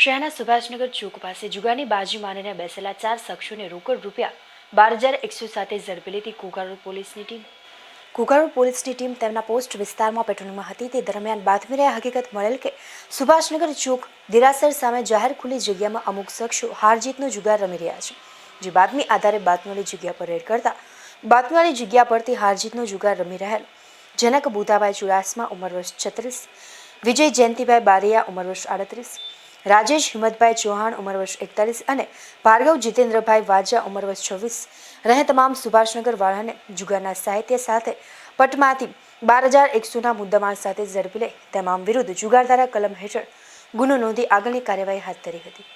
શહેરના સુભાષનગર ચોક પાસે જુગારની બાજી માનીને બેસેલા ચાર શખ્સોને રોકડ રૂપિયા બાર હજાર એકસો સાથે ઝડપી લીધી કુકારોડ પોલીસની ટીમ. કુકારોડ પોલીસની ટીમ તેમના પોસ્ટ વિસ્તારમાં પેટ્રોલિંગમાં હતી. તે દરમિયાન બાતમીને હકીકત મળેલ કે સુભાષનગર ચોક દિરાસર સામે જાહેર ખુલ્લી જગ્યામાં અમુક શખ્સો હારજીતનો જુગાર રમી રહ્યા છે. જે બાતમી આધારે બાતમીવાળી જગ્યા પર રેડ કરતા બાતમીવાળી જગ્યા પરથી હારજીતનો જુગાર રમી રહેલ. જનક બુધાભાઈ ચુડાસમા, ઉંમર વર્ષ છત્રીસ. વિજય જયંતિભાઈ બારિયા, ઉંમર વર્ષ આડત્રીસ. રાજેશ, હિંમતભાઈ ચૌહાણ, ઉંમર વર્ષ એકતાલીસ અને ભાર્ગવ જીતેન્દ્રભાઈ વાજા, ઉંમર વર્ષ છવ્વીસ. રહે તમામ સુભાષનગર વાળાને જુગારના સાહિત્ય સાથે પટમાંથી બાર હજાર એકસોના મુદ્દામાલ સાથે ઝડપી લે તમામ વિરુદ્ધ જુગારધારા કલમ હેઠળ ગુનો નોંધી આગળની કાર્યવાહી હાથ ધરી હતી.